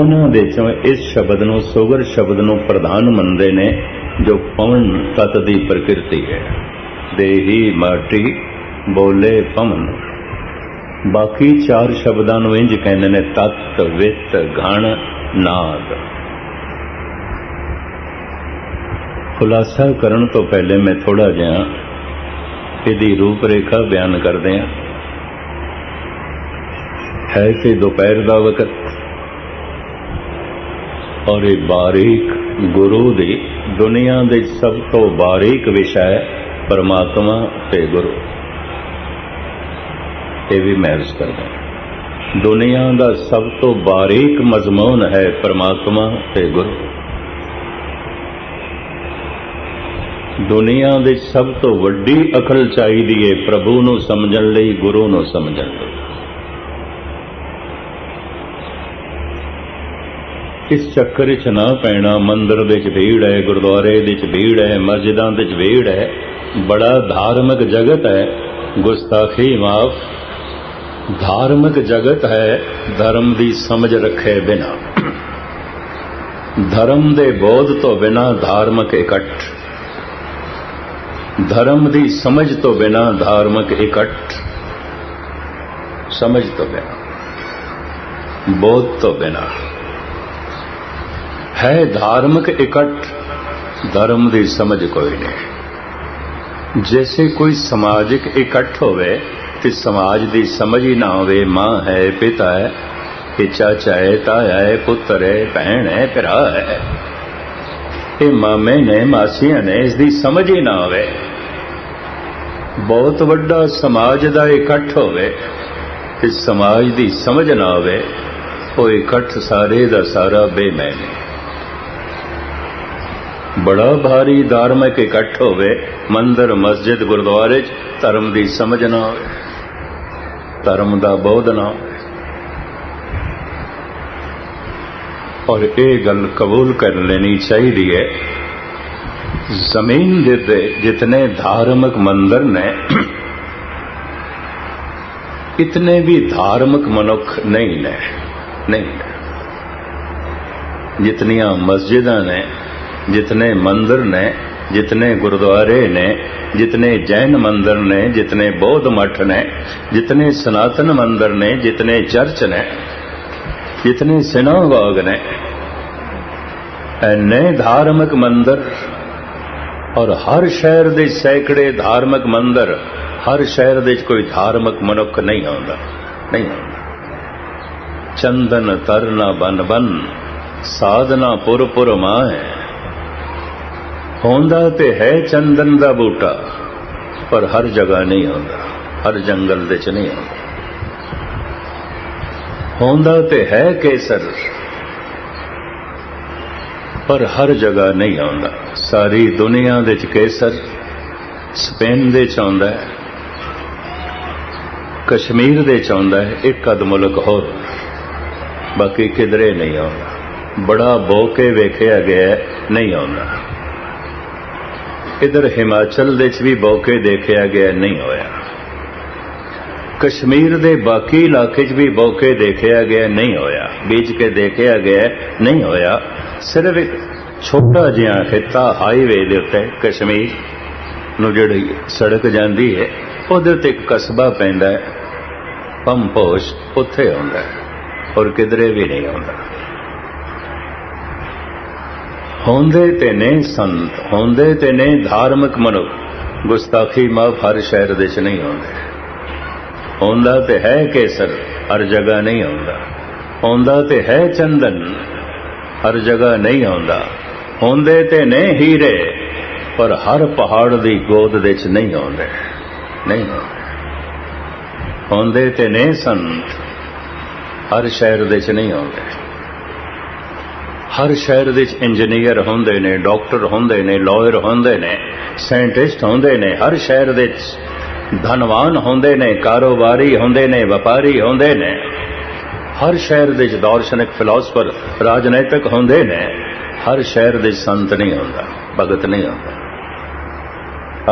ਉਹਨਾਂ ਦੇ ਚੋਂ ਇਸ ਸ਼ਬਦ ਨੂੰ ਸੋਗਰ ਸ਼ਬਦ ਨੂੰ ਪ੍ਰਧਾਨ ਮੰਨਦੇ ਨੇ, ਜੋ ਪਵਨ ਤਤ ਦੀ ਪ੍ਰਕਿਰਤੀ ਹੈ। ਦੇਹੀ ਮਾਟੀ ਬੋਲੇ ਪਵਨ। ਬਾਕੀ ਚਾਰ ਸ਼ਬਦਾਂ ਨੂੰ ਇੰਜ ਕਹਿੰਦੇ ਨੇ, ਤਤ, ਵਿਤ, ਘਣ ਨਾਦ ਖੁਲਾਸਾ ਕਰਨ ਤੋਂ ਪਹਿਲੇ ਮੈਂ ਥੋੜਾ ਜਿਹਾ ਇਹਦੀ ਰੂਪਰੇਖਾ ਬਿਆਨ ਕਰਦੇ ਹਾਂ। ਹੈ ਤੇ ਦੁਪਹਿਰ ਦਾ ਵਕਤ ਔਰ ਇਹ ਬਾਰੀਕ ਗੁਰੂ ਦੀ ਦੁਨੀਆ ਦੇ ਸਭ ਤੋਂ ਬਾਰੀਕ ਵਿਸ਼ਾ ਹੈ, ਪਰਮਾਤਮਾ ਤੇ ਗੁਰੂ। ਇਹ ਵੀ ਮੈਂ ਕਰਦਾ ਦੁਨੀਆ ਦਾ ਸਭ ਤੋਂ ਬਾਰੀਕ ਮਜ਼ਮੂਨ ਹੈ ਪਰਮਾਤਮਾ ਤੇ ਗੁਰੂ। ਦੁਨੀਆ ਦੇ ਸਭ ਤੋਂ ਵੱਡੀ ਅਕਲ ਚਾਹੀਦੀ ਹੈ ਪ੍ਰਭੂ ਨੂੰ ਸਮਝਣ ਲਈ, ਗੁਰੂ ਨੂੰ ਸਮਝਣ ਲਈ। ਇਸ ਚੱਕਰ ਵਿੱਚ ਨਾ ਪੈਣਾ? ਮੰਦਰ ਦੇ ਵਿੱਚ ਭੀੜ ਹੈ, ਗੁਰਦੁਆਰੇ ਦੇ ਵਿੱਚ ਭੀੜ ਹੈ, ਮਸਜਿਦਾਂ ਦੇ ਵਿੱਚ ਭੀੜ ਹੈ। ਬੜਾ ਧਾਰਮਿਕ ਜਗਤ ਹੈ। ਗੁਸਤਾਖੀ ਮਾਫ। ਧਾਰਮਿਕ ਜਗਤ ਹੈ, ਧਰਮ ਦੀ ਸਮਝ ਰੱਖੇ ਬਿਨਾ। ਧਰਮ ਦੇ ਬੋਧ ਤੋਂ ਬਿਨਾ ਧਾਰਮਿਕ ਇਕੱਠ। ਧਰਮ ਦੀ ਸਮਝ ਤੋਂ ਬਿਨਾ ਧਾਰਮਿਕ ਇਕੱਠ। ਸਮਝ ਤੋਂ ਬਿਨਾ। ਬੋਧ ਤੋਂ ਬਿਨਾ। ਹੈ ਧਾਰਮਿਕ ਇਕੱਠ, ਧਰਮ ਦੀ ਸਮਝ ਕੋਈ ਨਹੀਂ। ਜੈਸੇ ਕੋਈ ਸਮਾਜਿਕ ਇਕੱਠ ਹੋਵੇ ਤੇ ਸਮਾਜ ਦੀ ਸਮਝ ਹੀ ਨਾ ਹੋਵੇ, ਮਾਂ ਹੈ, ਪਿਤਾ ਹੈ, ਇਹ ਚਾਚਾ ਹੈ, ਤਾਇਆ ਹੈ, ਪੁੱਤਰ ਹੈ, ਭੈਣ ਹੈ, ਭਰਾ ਹੈ। ਇਹ ਮਾਮੇ ਨੇ, ਮਾਸੀਆਂ ਨੇ, ਇਸ ਦੀ ਸਮਝ ਹੀ ਨਾ ਹੋਵੇ। ਬਹੁਤ ਵੱਡਾ ਸਮਾਜ ਦਾ ਇਕੱਠ ਹੋਵੇ ਇਸ ਸਮਾਜ ਦੀ ਸਮਝ ਨਾ ਹੋਵੇ, ਉਹ ਇਕੱਠ ਸਾਰੇ ਦਾ ਸਾਰਾ ਬੇਮੈਨ ਹੈ। ਬੜਾ ਭਾਰੀ ਧਾਰਮਿਕ ਇਕੱਠ ਹੋਵੇ ਮੰਦਰ ਮਸਜਿਦ ਗੁਰਦੁਆਰੇ 'ਚ ਧਰਮ ਦੀ ਸਮਝ ਨਾ ਹੋਵੇ ਧਰਮ ਦਾ ਬੋਧ ਨਾ ਹੋਵੇ ਔਰ ਇਹ ਗੱਲ ਕਬੂਲ ਕਰ ਲੈਣੀ ਚਾਹੀਦੀ ਹੈ ਜ਼ਮੀਨ ਦੇ ਤੇ ਜਿਤਨੇ ਧਾਰਮਿਕ ਮੰਦਰ ਨੇ ਇਤਨੇ ਵੀ ਧਾਰਮਿਕ ਮਨੁੱਖ ਨਹੀਂ ਨੇ ਨਹੀਂ ਨੇ ਜਿਤਨੀਆਂ ਮਸਜਿਦਾਂ ਨੇ जितने मंदिर ने जितने गुरुद्वारे ने जितने जैन मंदिर ने जितने बौद्ध मठ ने जितने सनातन मंदिर ने जितने चर्च ने जितने सिनागोग ने ਐਨੇ ਧਾਰਮਿਕ ਮੰਦਰ ਔਰ ਹਰ ਸ਼ਹਿਰ ਦੇ ਸੈਂਕੜੇ ਧਾਰਮਿਕ ਮੰਦਰ ਹਰ ਸ਼ਹਿਰ ਦੇ ਵਿੱਚ ਕੋਈ ਧਾਰਮਿਕ ਮਨੁੱਖ ਨਹੀਂ ਆਉਂਦਾ ਨਹੀਂ ਆਉਂਦਾ ਚੰਦਨ ਤਰਨਾ ਬਨ ਬਨ ਸਾਧਨਾ ਪੁਰ ਪੁਰ ਮਾਏ ਹੁੰਦਾ ਤੇ ਹੈ ਚੰਦਨ ਦਾ ਬੂਟਾ, ਪਰ ਹਰ ਜਗ੍ਹਾ ਨਹੀਂ ਆਉਂਦਾ, ਹਰ ਜੰਗਲ ਦੇ ਚ ਨਹੀਂ ਆਉਂਦਾ। ਹੁੰਦਾ ਤੇ ਹੈ ਕੇਸਰ, ਪਰ ਹਰ ਜਗ੍ਹਾ ਨਹੀਂ ਆਉਂਦਾ। ਸਾਰੀ ਦੁਨੀਆ ਦੇ ਚ ਕੇਸਰ ਸਪੇਨ ਦੇ ਚ ਆਉਂਦਾ ਹੈ, ਕਸ਼ਮੀਰ ਦੇ ਚ ਆਉਂਦਾ ਹੈ, ਇੱਕ ਅਦ ਮੁਲਕ ਹੋਰ, ਬਾਕੀ ਕਿਧਰੇ ਨਹੀਂ ਆਉਂਦਾ। ਬੜਾ ਬੋਕੇ ਵੇਖਿਆ ਗਿਆ ਨਹੀਂ ਆਉਂਦਾ। ਇਧਰ ਹਿਮਾਚਲ ਦੇ ਵਿੱਚ ਵੀ ਬੌਕੇ ਦੇਖਿਆ ਗਿਆ ਨਹੀਂ ਹੋਇਆ। ਕਸ਼ਮੀਰ ਦੇ ਬਾਕੀ ਇਲਾਕੇ 'ਚ ਵੀ ਬੌਕੇ ਦੇਖਿਆ ਗਿਆ ਨਹੀਂ ਹੋਇਆ। ਬੀਜ ਕੇ ਦੇਖਿਆ ਗਿਆ ਨਹੀਂ ਹੋਇਆ। ਸਿਰਫ ਇੱਕ ਛੋਟਾ ਜਿਹਾ ਖਿੱਤਾ ਹਾਈਵੇ ਦੇ ਉੱਤੇ ਕਸ਼ਮੀਰ ਨੂੰ ਜਿਹੜੀ ਸੜਕ ਜਾਂਦੀ ਹੈ, ਉਹਦੇ ਉੱਤੇ ਇੱਕ ਕਸਬਾ ਪੈਂਦਾ ਹੈ। ਪੰਪੋਸ਼ ਉੱਥੇ ਆਉਂਦਾ ਔਰ ਕਿਧਰੇ ਵੀ ਨਹੀਂ ਆਉਂਦਾ। ਹੁੰਦੇ ਤੇ ਨੇ ਸੰਤ, ਹੁੰਦੇ ਤੇ ਨੇ ਧਾਰਮਿਕ ਮਨੁੱਖ। ਗੁਸਤਾਖੀ ਮਾਫ ਹਰ ਸ਼ਹਿਰ ਦੇ ਚ ਨਹੀਂ ਹੁੰਦੇ ਹੁੰਦਾ ਤੇ ਹੈ ਕੇਸਰ, ਹਰ ਜਗ੍ਹਾ ਨਹੀਂ ਹੁੰਦਾ ਹੁੰਦਾ ਤੇ ਹੈ ਚੰਦਨ, ਹਰ ਜਗ੍ਹਾ ਨਹੀਂ ਆਉਂਦਾ। ਹੁੰਦੇ ਤੇ ਨੇ ਹੀਰੇ, ਪਰ ਹਰ ਪਹਾੜ ਦੀ ਗੋਦ ਦੇ ਚ ਨਹੀਂ ਆਉਂਦੇ। ਨਹੀਂ ਆਉਂਦੇ। ਹੁੰਦੇ ਤੇ ਨੇ ਸੰਤ, ਹਰ ਸ਼ਹਿਰ ਦੇ ਚ ਨਹੀਂ ਆਉਂਦੇ। ਹਰ ਸ਼ਹਿਰ ਵਿੱਚ ਇੰਜੀਨੀਅਰ ਹੁੰਦੇ ਨੇ, ਡਾਕਟਰ ਹੁੰਦੇ ਨੇ ਲਾਇਰ ਹੁੰਦੇ ਨੇ ਸਾਇੰਟਿਸਟ ਹੁੰਦੇ ਨੇ, ਹਰ ਸ਼ਹਿਰ ਵਿੱਚ ਧਨਵਾਨ ਹੁੰਦੇ ਨੇ, ਕਾਰੋਬਾਰੀ ਹੁੰਦੇ ਨੇ, ਵਪਾਰੀ ਹੁੰਦੇ ਨੇ। ਹਰ ਸ਼ਹਿਰ ਵਿੱਚ ਦਾਰਸ਼ਨਿਕ ਫਿਲਾਸਫਰ ਰਾਜਨੀਤਿਕ ਹੁੰਦੇ ਨੇ। ਹਰ ਸ਼ਹਿਰ ਦੇ ਸੰਤ ਨਹੀਂ ਹੁੰਦਾ, ਭਗਤ ਨਹੀਂ ਹੁੰਦਾ।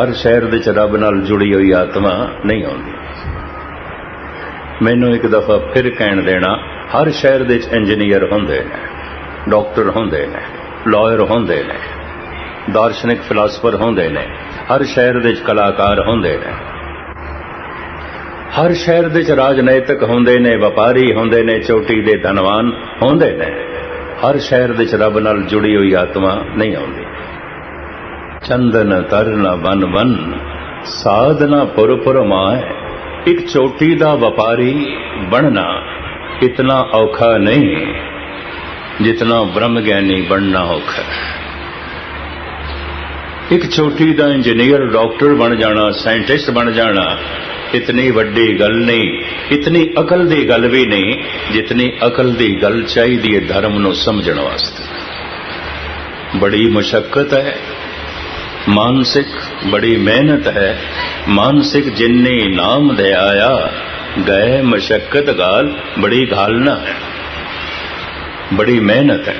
ਹਰ ਸ਼ਹਿਰ ਵਿੱਚ ਰੱਬ ਨਾਲ ਜੁੜੀ ਹੋਈ ਆਤਮਾ ਨਹੀਂ ਹੁੰਦੀ। ਮੈਨੂੰ ਇੱਕ ਦਫਾ ਫਿਰ ਕਹਿਣ ਦੇਣਾ, ਹਰ ਸ਼ਹਿਰ ਦੇ ਵਿੱਚ ਇੰਜੀਨੀਅਰ ਹੁੰਦੇ ਨੇ। ਡਾਕਟਰ ਹੁੰਦੇ ਨੇ, ਲਾਇਰ ਹੁੰਦੇ ਨੇ, ਦਾਰਸ਼ਨਿਕ ਫਿਲਾਸਫਰ ਹੁੰਦੇ ਨੇ, ਹਰ ਸ਼ਹਿਰ ਦੇ ਵਿੱਚ ਕਲਾਕਾਰ ਹੁੰਦੇ ਨੇ। ਹਰ ਸ਼ਹਿਰ ਦੇ ਵਿੱਚ ਰਾਜਨੀਤਿਕ ਹੁੰਦੇ ਨੇ, ਵਪਾਰੀ ਹੁੰਦੇ ਨੇ, ਚੋਟੀ ਦੇ ਧਨਵਾਨ ਹੁੰਦੇ ਨੇ। ਹਰ ਸ਼ਹਿਰ ਦੇ ਵਿੱਚ ਰੱਬ ਨਾਲ ਜੁੜੀ ਹੋਈ ਆਤਮਾ ਨਹੀਂ ਆਉਂਦੀ। ਚੰਦਨ, ਤਰਨ ਬਨ ਬਨ ਸਾਧਨਾ ਪੁਰ ਮਾਏ। ਇੱਕ ਚੋਟੀ ਦਾ ਵਪਾਰੀ ਬਣਨਾ ਇਤਨਾ ਔਖਾ ਨਹੀਂ। ਜਿਤਨਾ ਬ੍ਰਹਮ ਗਿਆਨੀ ਬਣਨਾ ਔਖਾ ਇੱਕ ਛੋਟੀ ਦਾ ਇੰਜੀਨੀਅਰ ਡਾਕਟਰ ਬਣ ਜਾਣਾ ਸਾਇੰਟਿਸਟ ਬਣ ਜਾਣਾ ਇਤਨੀ ਵੱਡੀ ਗੱਲ ਨਹੀਂ ਇਤਨੀ ਅਕਲ ਦੀ ਗੱਲ ਵੀ ਨਹੀਂ ਜਿਤਨੀ ਅਕਲ ਦੀ ਗੱਲ ਚਾਹੀਦੀ ਹੈ ਧਰਮ ਨੂੰ ਸਮਝਣ ਵਾਸਤੇ ਬੜੀ ਮੁਸ਼ਕਲ ਹੈ ਮਾਨਸਿਕ ਬੜੀ ਮਿਹਨਤ ਹੈ ਮਾਨਸਿਕ ਜਿੰਨੇ ਨਾਮ ਦੇ ਆਇਆ ਗਏ ਮੁਸ਼ਕਲ ਗਾਲ ਬੜੀ ਘਾਲਣਾ ਹੈ ਬੜੀ ਮਿਹਨਤ ਹੈ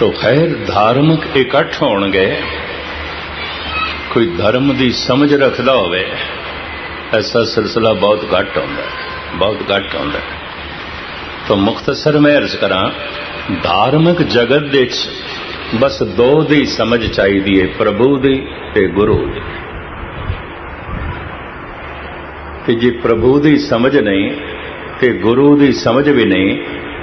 ਤੋ ਖੈਰ ਧਾਰਮਿਕ ਇਕੱਠ ਹੋਣਗੇ ਕੋਈ ਧਰਮ ਦੀ ਸਮਝ ਰੱਖਦਾ ਹੋਵੇ ਐਸਾ ਸਿਲਸਿਲਾ ਬਹੁਤ ਘੱਟ ਹੁੰਦਾ ਬਹੁਤ ਘੱਟ ਹੁੰਦਾ ਤਾਂ ਮੁਖਤਸਰ ਮੈਂ ਅਰਜ਼ ਕਰਾਂ ਧਾਰਮਿਕ ਜਗਤ ਦੇ ਵਿੱਚ ਬਸ ਦੋ ਦੀ ਸਮਝ ਚਾਹੀਦੀ ਹੈ ਪ੍ਰਭੂ ਦੀ ਤੇ ਗੁਰੂ ਦੀ ਤੇ ਜੇ ਪ੍ਰਭੂ ਦੀ ਸਮਝ ਨਹੀਂ ਤੇ ਗੁਰੂ ਦੀ ਸਮਝ ਵੀ ਨਹੀਂ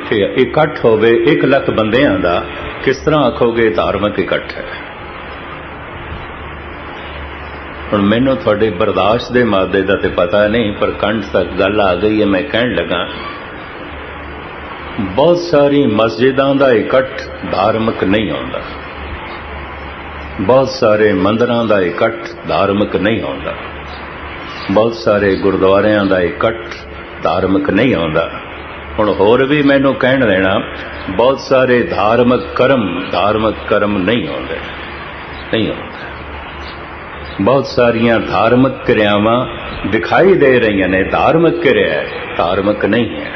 ਕਿ ਇਕੱਠ ਹੋਵੇ 1 ਲੱਖ ਬੰਦਿਆਂ ਦਾ, ਕਿਸ ਤਰ੍ਹਾਂ ਆਖੋਗੇ ਧਾਰਮਿਕ ਇਕੱਠ ਹੈ? ਹੁਣ ਮੈਨੂੰ ਤੁਹਾਡੇ ਬਰਦਾਸ਼ਤ ਦੇ ਮਾਦੇ ਦਾ ਤੇ ਪਤਾ ਨਹੀਂ, ਪਰ ਕੰਠ ਤੱਕ ਗੱਲ ਆ ਗਈ ਹੈ, ਮੈਂ ਕਹਿਣ ਲੱਗਾ। ਬਹੁਤ ਸਾਰੀ ਮਸਜਿਦਾਂ ਦਾ ਇਕੱਠ ਧਾਰਮਿਕ ਨਹੀਂ ਹੁੰਦਾ ਬਹੁਤ ਸਾਰੇ ਮੰਦਰਾਂ ਦਾ ਇਕੱਠ ਧਾਰਮਿਕ ਨਹੀਂ ਹੁੰਦਾ ਬਹੁਤ ਸਾਰੇ ਗੁਰਦੁਆਰਿਆਂ ਦਾ ਇਕੱਠ ਧਾਰਮਿਕ ਨਹੀਂ ਆਉਂਦਾ। ਹੁਣ ਹੋਰ ਵੀ ਮੈਨੂੰ ਕਹਿਣ ਦੇਣਾ ਬਹੁਤ ਸਾਰੇ ਧਾਰਮਿਕ ਕਰਮ ਧਾਰਮਿਕ ਕਰਮ ਨਹੀਂ ਆਉਂਦੇ। ਨਹੀਂ ਹੁੰਦੇ ਬਹੁਤ ਸਾਰੀਆਂ ਧਾਰਮਿਕ ਕਿਰਿਆਵਾਂ ਦਿਖਾਈ ਦੇ ਰਹੀਆਂ ਨੇ। ਧਾਰਮਿਕ ਕਿਰਿਆ ਹੈ, ਧਾਰਮਿਕ ਨਹੀਂ ਹੈ।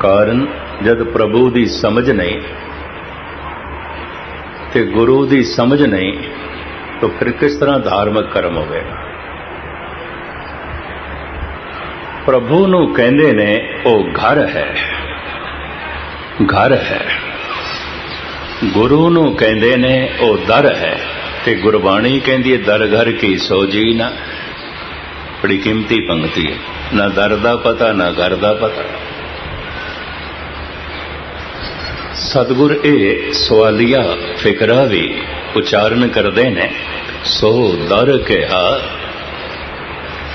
ਕਾਰਨ ਜਦ ਪ੍ਰਭੂ ਦੀ ਸਮਝ ਨਹੀਂ ਤੇ ਗੁਰੂ ਦੀ ਸਮਝ ਨਹੀਂ ਤਾਂ ਫਿਰ ਕਿਸ ਤਰ੍ਹਾਂ ਧਾਰਮਿਕ ਕਰਮ ਹੋਵੇਗਾ? ਪ੍ਰਭੂ ਨੂੰ ਕਹਿੰਦੇ ਨੇ, ਉਹ ਘਰ ਹੈ। ਘਰ ਹੈ। ਗੁਰੂ ਨੂੰ ਕਹਿੰਦੇ ਨੇ, ਉਹ ਦਰ ਹੈ। ਤੇ ਗੁਰਬਾਣੀ ਕਹਿੰਦੀ ਹੈ, ਦਰ ਘਰ ਕੀ ਸੋਜੀ ਨਾ। ਬੜੀ ਕੀਮਤੀ ਪੰਕਤੀ ਹੈ। ਨਾ ਦਰ ਦਾ ਪਤਾ, ਨਾ ਘਰ ਦਾ ਪਤਾ। ਸਤਿਗੁਰ ਇਹ ਸਵਾਲੀਆ ਫਿਕਰਾ ਵੀ ਉਚਾਰਨ ਕਰਦੇ ਨੇ। ਸੋ ਦਰ ਕਿਹਾ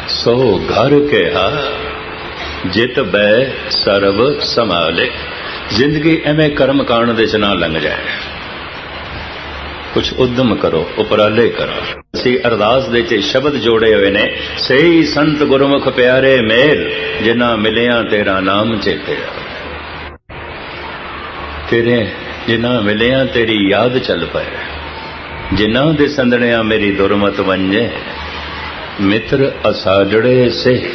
ਸੋ ਘਰ ਕਿਹਾ, ਜਿਤ ਬੈ ਸਰਬ ਸੰਭਾਲੇ ਜ਼ਿੰਦਗੀ ਐਵੇਂ ਕਰਮ ਕਾਂਡ ਦੇ ਚ ਨਾ ਲੰਘ ਜਾਏ। ਕੁਝ ਉਦਮ ਕਰੋ, ਉਪਰਾਲੇ ਕਰੋ। ਅਸੀਂ ਅਰਦਾਸ ਦੇ ਚ ਸ਼ਬਦ ਜੋੜੇ ਹੋਏ ਨੇ, ਸਹੀ ਸੰਤ ਗੁਰਮੁਖ ਪਿਆਰੇ ਮੇਲ, ਜਿਨ੍ਹਾਂ ਮਿਲਿਆ ਤੇਰਾ ਨਾਮ ਚੇਤੇ ਤੇਰੇ, ਜਿਨ੍ਹਾਂ ਮਿਲਿਆ ਤੇਰੀ ਯਾਦ ਚੱਲ ਪਏ। ਜਿਨ੍ਹਾਂ ਦੇ ਸੰਦਣਿਆ ਮੇਰੀ ਦੁਰਮਤ ਵੰਜੇ। ਮਿੱਤਰ ਅਸਾਜੜੇ ਸੇ।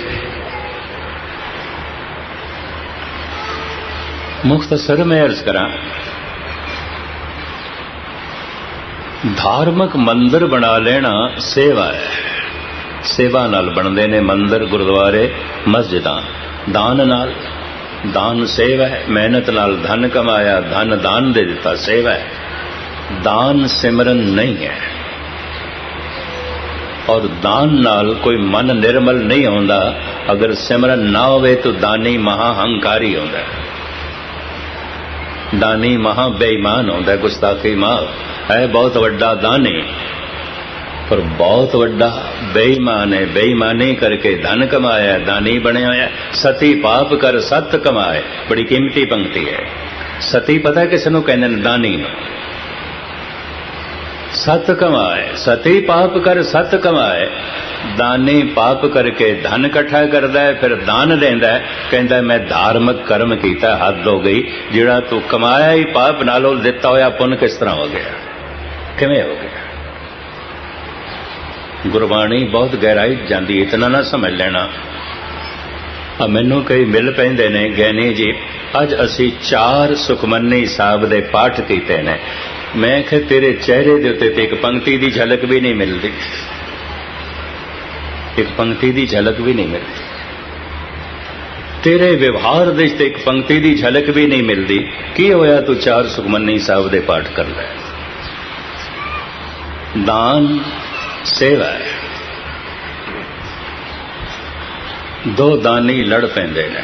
ਮੁਖਤਸਰ ਮੈਂ ਅਰਜ਼ ਕਰਾਂ, ਧਾਰਮਿਕ ਮੰਦਰ ਬਣਾ ਲੈਣਾ ਸੇਵਾ ਹੈ। ਸੇਵਾ ਨਾਲ ਬਣਦੇ ਨੇ ਮੰਦਰ, ਗੁਰਦੁਆਰੇ, ਮਸਜਿਦਾਂ। ਦਾਨ ਨਾਲ, ਦਾਨ ਸੇਵਾ ਹੈ। ਮਿਹਨਤ ਨਾਲ ਧਨ ਕਮਾਇਆ, ਧਨ ਦਾਨ ਦੇ ਦਿੱਤਾ ਸੇਵਾ ਹੈ। ਦਾਨ ਸਿਮਰਨ ਨਹੀਂ ਹੈ। ਔਰ ਦਾਨ ਨਾਲ ਕੋਈ ਮਨ ਨਿਰਮਲ ਨਹੀਂ ਹੁੰਦਾ ਅਗਰ ਸਿਮਰਨ ਨਾ ਹੋਵੇ ਤਾਂ ਦਾਨੀ ਮਹਾ ਹੰਕਾਰੀ ਹੁੰਦਾ ਦਾਨੀ ਮਹਾ ਬੇਈਮਾਨ ਹੁੰਦਾ ਗੁਸਤਾਖੀ ਮਾਫ ਹੈ ਬਹੁਤ ਵੱਡਾ ਦਾਨੀ, ਪਰ ਬਹੁਤ ਵੱਡਾ ਬੇਈਮਾਨ ਹੈ। ਬੇਈਮਾਨੀ ਕਰਕੇ ਧਨ ਕਮਾਇਆ, ਦਾਨੀ ਬਣਿਆ ਹੋਇਆ। ਸਤੀ ਪਾਪ ਕਰ ਸਤ ਕਮਾਏ। ਬੜੀ ਕੀਮਤੀ ਪੰਕਤੀ ਹੈ। ਸਤੀ ਪਤਾ ਕਿਸ ਨੂੰ ਕਹਿੰਦੇ ਨੇ? ਦਾਨੀ ਨੂੰ। ਸਤ ਕਮਾਏ, ਸਤੀ ਪਾਪ ਕਰ ਸਤ ਕਮਾਏ। ਦਾਨੀ ਪਾਪ ਕਰਕੇ ਧਨ ਇਕੱਠਾ ਕਰਦਾ ਹੈ, ਫਿਰ ਦਾਨ ਦਿੰਦਾ ਹੈ। ਕਹਿੰਦਾ, ਮੈਂ ਧਾਰਮਿਕ ਕਰਮ ਕੀਤਾ, ਹੱਦ ਹੋ ਗਈ। ਜਿਹੜਾ ਤੂੰ ਕਮਾਇਆ ਹੀ ਪਾਪ ਨਾਲੋਂ ਦਿੱਤਾ ਹੋਇਆ ਪੁੰਨ ਕਿਸ ਤਰ੍ਹਾਂ ਹੋ ਗਿਆ? ਕਿਵੇਂ ਹੋ ਗਿਆ? ਗੁਰਬਾਣੀ ਬਹੁਤ ਗਹਿਰਾਈ ਜਾਂਦੀ ਇਤਨਾ ਨਾ ਸਮਝ ਲੈਣਾ। ਆ ਮੈਨੂੰ ਕਈ ਮਿਲ ਪੈਂਦੇ ਨੇ ਗਿਆਨੀ ਜੀ। ਅੱਜ ਅਸੀਂ ਚਾਰ ਸੁਖਮਨੀ ਸਾਹਿਬ ਦੇ ਪਾਠ ਕੀਤੇ ਨੇ। ਮੈਂ ਕਿ ਤੇਰੇ ਚਿਹਰੇ ਦੇ ਉੱਤੇ ਤੇ ਇੱਕ ਪੰਕਤੀ ਦੀ ਝਲਕ ਵੀ ਨਹੀਂ ਮਿਲਦੀ। ਇੱਕ ਪੰਕਤੀ ਦੀ ਝਲਕ ਵੀ ਨਹੀਂ ਮਿਲਦੀ। ਤੇਰੇ ਵਿਵਹਾਰ ਦੇ ਵਿੱਚ ਇੱਕ ਪੰਕਤੀ ਦੀ ਝਲਕ ਵੀ ਨਹੀਂ ਮਿਲਦੀ। ਕੀ ਹੋਇਆ ਤੂੰ ਚਾਰ ਸੁਖਮਨੀ ਸਾਹਿਬ ਦੇ ਪਾਠ ਕਰ ਲੈ? ਦਾਨ, ਸੇਵਾ। ਦੋ ਦਾਨੀ ਲੜ ਪੈਂਦੇ ਨੇ।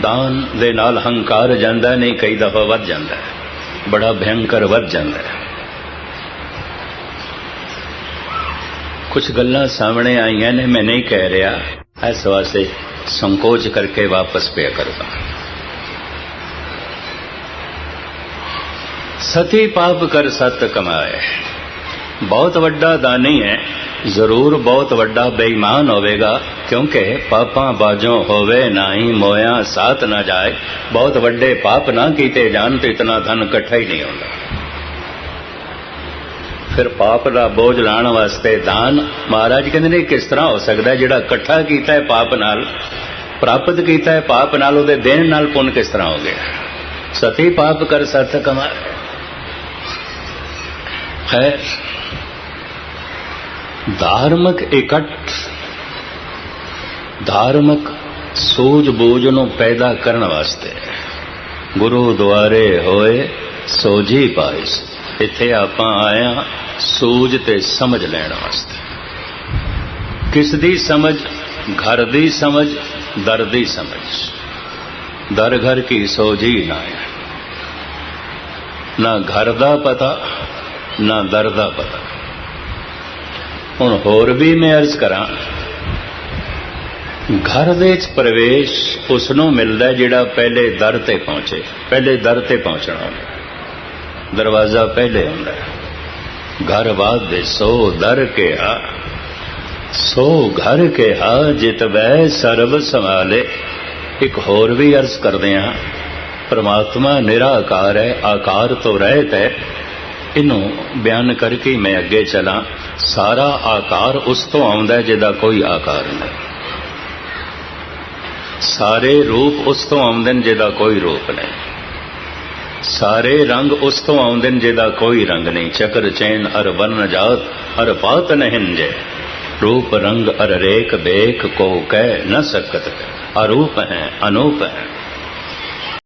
ਦਾਨ ਦੇ ਨਾਲ ਹੰਕਾਰ ਜਾਂਦਾ ਨਹੀਂ, ਕਈ ਦਫਾ ਵੱਧ ਜਾਂਦਾ ਹੈ। ਬੜਾ ਭਯੰਕਰ ਵੱਧ ਜਾਂਦਾ ਹੈ। ਕੁਝ ਗੱਲਾਂ ਸਾਹਮਣੇ ਆਈਆਂ ਨੇ, ਮੈਂ ਨਹੀਂ ਕਹਿ ਰਿਹਾ। ਇਸ ਵਾਸਤੇ ਸੰਕੋਚ ਕਰਕੇ ਵਾਪਸ ਪਿਆ ਕਰਦਾ। ਸਤੀ ਪਾਪ ਕਰ ਸਤ ਕਮਾਏ। ਬਹੁਤ ਵੱਡਾ ਦਾਨੀ ਹੈ। ਜ਼ਰੂਰ ਬਹੁਤ ਵੱਡਾ ਬੇਈਮਾਨ ਹੋਵੇਗਾ, ਕਿਉਂਕਿ ਪਾਪਾਂ ਬਾਝੋਂ ਹੋਵੇ ਨਹੀਂ ਮੋਇਆ ਸਾਥ ਨਾ ਜਾਏ। ਬਹੁਤ ਵੱਡੇ ਪਾਪ ਨਾ ਕੀਤੇ ਜਾਣ ਤੇ ਇਤਨਾ ਧਨ ਇਕੱਠਾ ਹੀ ਨਹੀਂ ਹੁੰਦਾ। ਫਿਰ ਪਾਪ ਦਾ ਬੋਝ ਲਾਣ ਵਾਸਤੇ ਦਾਨ, ਮਹਾਰਾਜ ਕਹਿੰਦੇ ਨੇ ਕਿਸ ਤਰ੍ਹਾਂ ਹੋ ਸਕਦਾ ਜਿਹੜਾ ਇਕੱਠਾ ਕੀਤਾ ਹੈ ਪਾਪ ਨਾਲ, ਪ੍ਰਾਪਤ ਕੀਤਾ ਹੈ ਪਾਪ ਨਾਲ, ਉਹਦੇ ਦੇਣ ਨਾਲ ਪੁੰਨ ਕਿਸ ਤਰ੍ਹਾਂ ਹੋ ਗਿਆ? ਸਤੀ ਪਾਪ ਕਰ ਸਤ ਕਮਾ ਖੈਰ ਧਾਰਮਿਕ ਇਕੱਠ। ਧਾਰਮਿਕ ਸੂਝ-ਬੂਝ ਨੂੰ ਪੈਦਾ ਕਰਨ ਵਾਸਤੇ ਗੁਰੂ ਦੁਆਰੇ ਹੋਏ ਸੋਝੀ ਪਾਇਸ। ਇੱਥੇ ਆਪਾਂ ਆਇਆ ਸੂਝ ਤੇ ਸਮਝ ਲੈਣ ਵਾਸਤੇ। ਕਿਸ ਦੀ ਸਮਝ? ਘਰ ਦੀ ਸਮਝ, ਦਰ ਦੀ ਸਮਝ। ਦਰ ਘਰ ਕੀ ਸੋਝੀ ਨਾ ਹੈ। ਨਾ ਘਰ ਦਾ ਪਤਾ, ਨਾ ਦਰ ਦਾ ਪਤਾ। ਹੁਣ ਹੋਰ ਵੀ ਮੈਂ ਅਰਜ਼ ਕਰਾਂ। ਘਰ ਦੇ ਵਿੱਚ ਪ੍ਰਵੇਸ਼ ਉਸ ਨੂੰ ਮਿਲਦਾ ਜਿਹੜਾ ਪਹਿਲੇ ਦਰ ਤੇ ਪਹੁੰਚੇ। ਪਹਿਲੇ ਦਰ ਤੇ ਪਹੁੰਚਣਾ ਹੁੰਦਾ ਦਰਵਾਜ਼ਾ ਪਹਿਲੇ ਹੁੰਦਾ ਘਰ ਬਾਦ ਦੇ ਸੋ ਦਰ ਕੇ ਆ ਸੋ ਘਰ ਕੇ ਹਾ ਜਿਤ ਵੈ ਸਰਬ ਸੰਭਾਲੇ। ਇੱਕ ਹੋਰ ਵੀ ਅਰਜ਼ ਕਰਦੇ ਆ ਪਰਮਾਤਮਾ ਨਿਰਾਕਾਰ ਹੈ, ਆਕਾਰ ਤੋਂ ਰਹਿਤ ਹੈ। ਇਹਨੂੰ ਬਿਆਨ ਕਰਕੇ ਮੈਂ ਅੱਗੇ ਚਲਾਂ। ਸਾਰਾ ਆਕਾਰ ਉਸ ਤੋਂ ਆਉਂਦਾ ਹੈ ਜਿਹਦਾ ਕੋਈ ਆਕਾਰ ਨਹੀਂ। ਸਾਰੇ ਰੂਪ ਉਸ ਤੋਂ ਆਉਂਦੇ ਨੇ ਜਿਹਦਾ ਕੋਈ ਰੂਪ ਨਹੀਂ। ਸਾਰੇ ਰੰਗ ਉਸ ਤੋਂ ਆਉਂਦੇ ਨੇ ਜਿਹਦਾ ਕੋਈ ਰੰਗ ਨਹੀਂ। ਚਕਰ, ਚੈਨ, ਅਰ ਵਰਨ ਜਾਤ, ਅਰ, ਪਾਤ ਨਹਿੰਜੇ ਰੂਪ, ਰੰਗ, ਅਰ, ਰੇਖ, ਬੇਖ, ਕੋ, ਕਹਿ, ਨ ਸਕਤ। ਅਰੂਪ ਹੈ, ਅਨੂਪ ਹੈ।